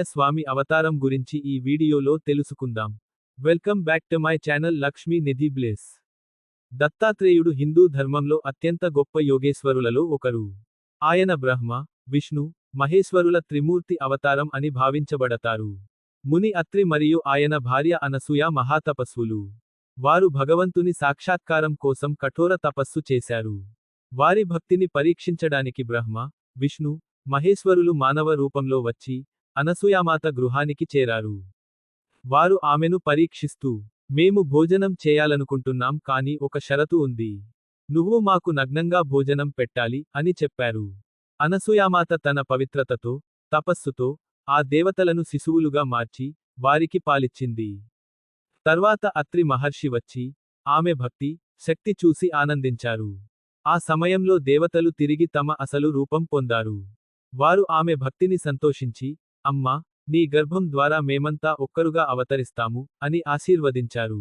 స్వామి అవతారం గురించి ఈ వీడియోలో తెలుసుకుందాం. Welcome back to my channel Lakshmi Nidhi బ్లేస్. దత్తాత్రేయుడు హిందూ ధర్మంలో అత్యంత గొప్ప యోగేశ్వరులలో ఒకరు. ఆయన బ్రహ్మ విష్ణు మహేశ్వరుల త్రిమూర్తి అవతారం అని భావించబడతారు. ముని అత్రి మరియు ఆయన భార్య అనసూయ మహాతపస్వులు వారు భగవంతుని సాక్షాత్కారం కోసం కఠోర తపస్సు చేశారు. వారి భక్తిని పరీక్షించడానికి బ్రహ్మ విష్ణు మహేశ్వరులు మానవ రూపంలో వచ్చి అనసూయామాత గృహానికి చేరారు. వారు ఆమెను పరీక్షిస్తూ మేము భోజనం చేయాలనుకుంటున్నాం కాని ఒక షరతు ఉంది. నువ్వు మాకు నగ్నంగా భోజనం పెట్టాలి అని చెప్పారు. అనసూయామాత తన పవిత్రతతో తపస్సుతో ఆ దేవతలను శిశువులుగా మార్చి వారికి పాలిచ్చింది. తర్వాత అత్రి మహర్షి వచ్చి ఆమె భక్తి శక్తి చూసి ఆనందించారు. ఆ సమయంలో దేవతలు తిరిగి తమ అసలు రూపం పొందారు. వారు ఆమె భక్తిని సంతోషించి అమ్మా నీ గర్భం ద్వారా మేమంతా ఒక్కరుగా అవతరిస్తాము అని ఆశీర్వదించారు.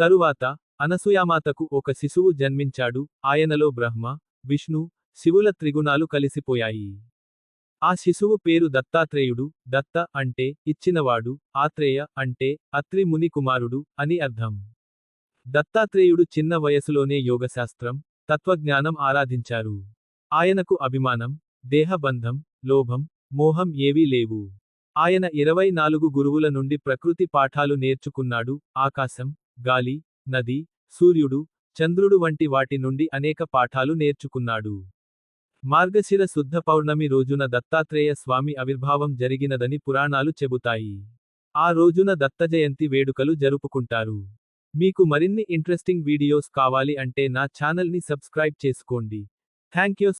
తరువాత అనసూయామాతకు ఒక శిశువు జన్మించాడు ఆయనలో బ్రహ్మ విష్ణు శివుల త్రిగుణాలు కలిసిపోయాయి. ఆ శిశువు పేరు దత్తాత్రేయుడు దత్త అంటే ఇచ్చినవాడు ఆత్రేయ అంటే అత్రి ముని కుమారుడు అని అర్థం. దత్తాత్రేయుడు చిన్న వయసులోనే యోగశాస్త్రం తత్వజ్ఞానం ఆరాధించారు. ఆయనకు అభిమానం దేహబంధం లోభం మోహం ఏవీ లేవు. ఆయన ఇరవై నాలుగు గురువుల నుండి ప్రకృతి పాఠాలు నేర్చుకున్నాడు. ఆకాశం గాలి నది సూర్యుడు చంద్రుడు వంటి వాటి నుండి అనేక పాఠాలు నేర్చుకున్నాడు. మార్గశిర శుద్ధ పౌర్ణమి రోజున దత్తాత్రేయ స్వామి ఆవిర్భావం జరిగినదని పురాణాలు చెబుతాయి. ఆ రోజున దత్తజయంతి వేడుకలు జరుపుకుంటారు. మీకు మరిన్ని ఇంట్రెస్టింగ్ వీడియోస్ కావాలి అంటే నా ఛానల్ని సబ్స్క్రైబ్ చేసుకోండి. Thank you